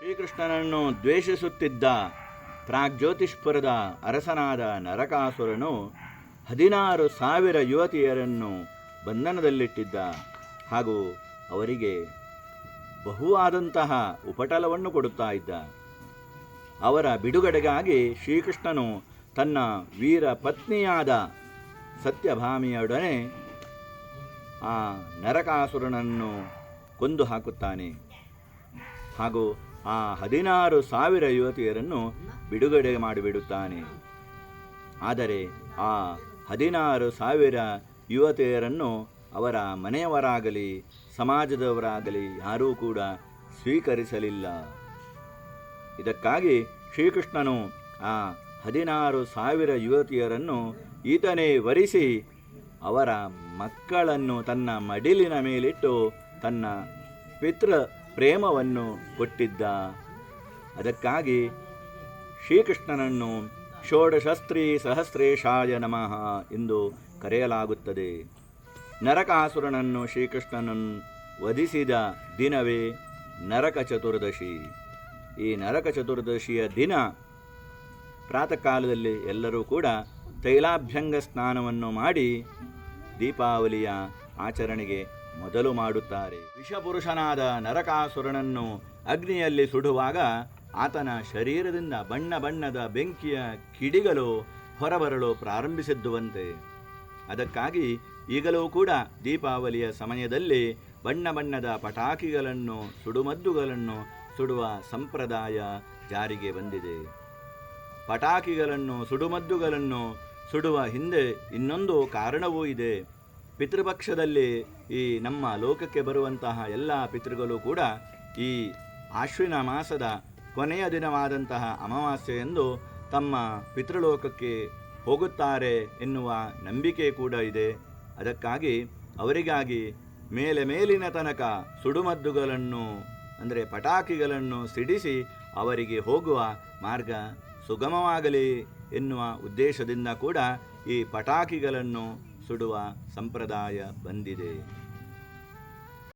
ಶ್ರೀಕೃಷ್ಣನನ್ನು ದ್ವೇಷಿಸುತ್ತಿದ್ದ ಪ್ರಾಗ್ಜ್ಯೋತಿಷ್ಪುರದ ಅರಸನಾದ ನರಕಾಸುರನು ಹದಿನಾರು ಸಾವಿರ ಯುವತಿಯರನ್ನು ಬಂಧನದಲ್ಲಿಟ್ಟಿದ್ದ ಹಾಗೂ ಅವರಿಗೆ ಬಹುವಾದಂತಹ ಉಪಟಲವನ್ನು ಕೊಡುತ್ತಾ ಇದ್ದ. ಅವರ ಬಿಡುಗಡೆಗಾಗಿ ಶ್ರೀಕೃಷ್ಣನು ತನ್ನ ವೀರ ಪತ್ನಿಯಾದ ಸತ್ಯಭಾಮಿಯೊಡನೆ ಆ ನರಕಾಸುರನನ್ನು ಕೊಂದು ಹಾಕುತ್ತಾನೆ ಹಾಗೂ ಆ ಹದಿನಾರು ಸಾವಿರ ಯುವತಿಯರನ್ನು ಬಿಡುಗಡೆ ಮಾಡಿಬಿಡುತ್ತಾನೆ. ಆದರೆ ಆ ಹದಿನಾರು ಸಾವಿರ ಯುವತಿಯರನ್ನು ಅವರ ಮನೆಯವರಾಗಲಿ, ಸಮಾಜದವರಾಗಲಿ ಯಾರೂ ಕೂಡ ಸ್ವೀಕರಿಸಲಿಲ್ಲ. ಇದಕ್ಕಾಗಿ ಶ್ರೀಕೃಷ್ಣನು ಆ ಹದಿನಾರು ಸಾವಿರ ಯುವತಿಯರನ್ನು ಈತನೇ ವರಿಸಿ ಅವರ ಮಕ್ಕಳನ್ನು ತನ್ನ ಮಡಿಲಿನ ಮೇಲಿಟ್ಟು ತನ್ನ ಪಿತೃ ಪ್ರೇಮವನ್ನು ಕೊಟ್ಟಿದ್ದ. ಅದಕ್ಕಾಗಿ ಶ್ರೀಕೃಷ್ಣನನ್ನು ಷೋಡಶಸ್ತ್ರೀ ಸಹಸ್ರೇಶಾಯ ನಮಃ ಎಂದು ಕರೆಯಲಾಗುತ್ತದೆ. ನರಕಾಸುರನನ್ನು ಶ್ರೀಕೃಷ್ಣನನ್ನು ವಧಿಸಿದ ದಿನವೇ ನರಕ ಚತುರ್ದಶಿ ಈ ನರಕ ಚತುರ್ದಶಿಯ ದಿನ ಪ್ರಾತಃ ಕಾಲದಲ್ಲಿ ಎಲ್ಲರೂ ಕೂಡ ತೈಲಾಭ್ಯಂಗ ಸ್ನಾನವನ್ನು ಮಾಡಿ ದೀಪಾವಳಿಯ ಆಚರಣೆಗೆ ಮೊದಲು ಮಾಡುತ್ತಾರೆ. ವಿಷಪುರುಷನಾದ ನರಕಾಸುರನನ್ನು ಅಗ್ನಿಯಲ್ಲಿ ಸುಡುವಾಗ ಆತನ ಶರೀರದಿಂದ ಬಣ್ಣ ಬಣ್ಣದ ಬೆಂಕಿಯ ಕಿಡಿಗಳು ಹೊರಬರಲು ಪ್ರಾರಂಭಿಸಿದ್ದುವಂತೆ. ಅದಕ್ಕಾಗಿ ಈಗಲೂ ಕೂಡ ದೀಪಾವಳಿಯ ಸಮಯದಲ್ಲಿ ಬಣ್ಣ ಬಣ್ಣದ ಪಟಾಕಿಗಳನ್ನು, ಸುಡುಮದ್ದುಗಳನ್ನು ಸುಡುವ ಸಂಪ್ರದಾಯ ಜಾರಿಗೆ ಬಂದಿದೆ. ಪಟಾಕಿಗಳನ್ನು, ಸುಡುಮದ್ದುಗಳನ್ನು ಸುಡುವ ಹಿಂದೆ ಇನ್ನೊಂದು ಕಾರಣವೂ ಇದೆ. ಪಿತೃಪಕ್ಷದಲ್ಲಿ ಈ ನಮ್ಮ ಲೋಕಕ್ಕೆ ಬರುವಂತಹ ಎಲ್ಲ ಪಿತೃಗಳು ಕೂಡ ಈ ಆಶ್ವಿನ ಮಾಸದ ಕೊನೆಯ ದಿನವಾದಂತಹ ಅಮಾವಾಸ್ಯೆಯಂದು ತಮ್ಮ ಪಿತೃಲೋಕಕ್ಕೆ ಹೋಗುತ್ತಾರೆ ಎನ್ನುವ ನಂಬಿಕೆ ಕೂಡ ಇದೆ. ಅದಕ್ಕಾಗಿ ಅವರಿಗಾಗಿ ಮೇಲೆ ಮೇಲಿನ ತನಕ ಸುಡುಮದ್ದುಗಳನ್ನು, ಅಂದರೆ ಪಟಾಕಿಗಳನ್ನು ಸಿಡಿಸಿ ಅವರಿಗೆ ಹೋಗುವ ಮಾರ್ಗ ಸುಗಮವಾಗಲಿ ಎನ್ನುವ ಉದ್ದೇಶದಿಂದ ಕೂಡ ಈ ಪಟಾಕಿಗಳನ್ನು ಸುಡುವ ಸಂಪ್ರದಾಯ ಬಂದಿದೆ.